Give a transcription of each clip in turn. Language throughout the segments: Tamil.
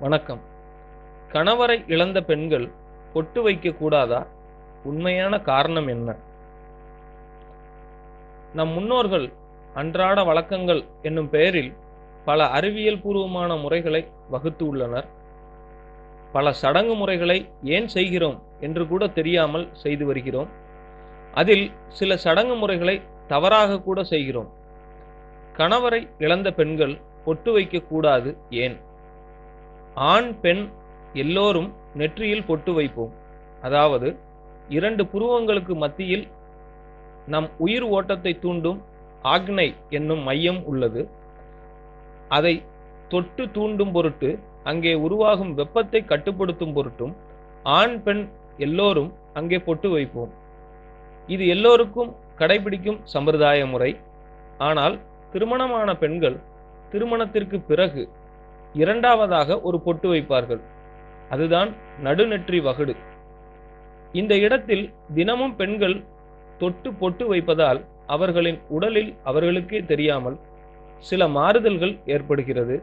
வணக்கம். கணவரை இழந்த பெண்கள் பொட்டு வைக்க கூடாதா? உண்மையான காரணம் என்ன? நம் முன்னோர்கள் அன்றாட வழக்கங்கள் என்னும் பெயரில் பல அறிவியல் பூர்வமான முறைகளை வகுத்து உள்ளனர். பல சடங்கு முறைகளை ஏன் செய்கிறோம் என்று கூட தெரியாமல் செய்து வருகிறோம். அதில் சில சடங்கு முறைகளை தவறாக கூட செய்கிறோம். கணவரை இழந்த பெண்கள் பொட்டு வைக்கக்கூடாது ஏன்? ஆண் பெண் எல்லோரும் நெற்றியில் பொட்டு வைப்போம். அதாவது இரண்டு புருவங்களுக்கு மத்தியில் நம் உயிர் ஓட்டத்தை தூண்டும் ஆக்னை என்னும் மையம் உள்ளது. அதை தொட்டு தூண்டும் பொருட்டு அங்கே உருவாகும் வெப்பத்தை கட்டுப்படுத்தும் பொருட்டும் ஆண் பெண் எல்லோரும் அங்கே பொட்டு வைப்போம். இது எல்லோருக்கும் கடைபிடிக்கும் சம்பிரதாய முறை ஆனால் திருமணமான பெண்கள் திருமணத்திற்கு பிறகு இரண்டாவதாக ஒரு பொட்டு வைப்பார்கள். அதுதான் நடுநெற்றி வகுடு. இந்த இடத்தில் தினமும் பெண்கள் தொட்டு பொட்டு வைப்பதால் அவர்களின் உடலில் அவர்களுக்கே தெரியாமல் சில மாறுதல்கள் ஏற்படுகிறது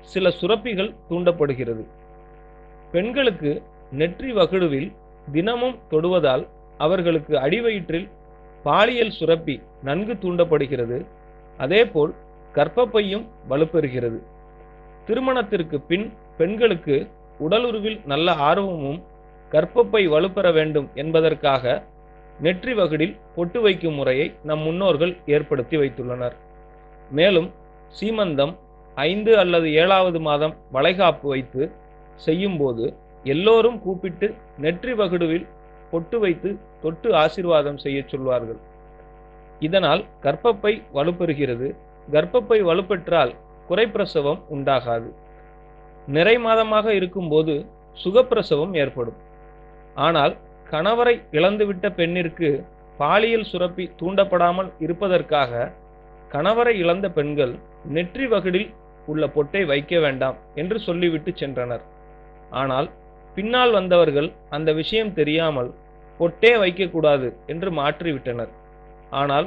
சில சுரப்பிகள் தூண்டப்படுகிறது. பெண்களுக்கு நெற்றி வகுடுவில் தினமும் தொடுவதால் அவர்களுக்கு அடிவயிற்றில் பாலியல் சுரப்பி நன்கு தூண்டப்படுகிறது அதேபோல் கர்ப்பப்பையும் வலுப்பெறுகிறது. திருமணத்திற்கு பின் பெண்களுக்கு உடலுறவில் நல்ல ஆர்வமும் கர்ப்பப்பை வலுப்பெற வேண்டும் என்பதற்காக நெற்றி வகுடில் பொட்டு வைக்கும் முறையை நம் முன்னோர்கள் ஏற்படுத்தி வைத்துள்ளனர். மேலும் சீமந்தம் ஐந்து அல்லது ஏழாவது மாதம் வளைகாப்பு வைத்து செய்யும்போது எல்லோரும் கூப்பிட்டு நெற்றி வகுடுவில் பொட்டு வைத்து தொட்டு ஆசீர்வாதம் செய்ய சொல்வார்கள். இதனால் கர்ப்பப்பை வலுப்பெறுகிறது. கர்ப்பப்பை வலுப்பெற்றால் குறைப்பிரசவம் உண்டாகாது. நிறை மாதமாக இருக்கும்போது சுகப்பிரசவம் ஏற்படும். ஆனால் கணவரை இழந்துவிட்ட பெண்ணிற்கு பாலியல் சுரப்பி தூண்டப்படாமல் இருப்பதற்காக கணவரை இழந்த பெண்கள் நெற்றி வகுடில் உள்ள பொட்டை வைக்க வேண்டாம் என்று சொல்லிவிட்டு சென்றனர். ஆனால் பின்னால் வந்தவர்கள் அந்த விஷயம் தெரியாமல் பொட்டே வைக்கக்கூடாது என்று மாற்றிவிட்டனர். ஆனால்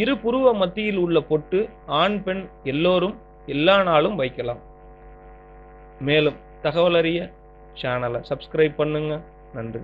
இரு புருவ மத்தியில் உள்ள பொட்டு ஆண் பெண் எல்லோரும் எல்லா நாளும் வைக்கலாம். மேலும் தகவல் அறிய சேனலை சப்ஸ்கிரைப் பண்ணுங்க. நன்றி.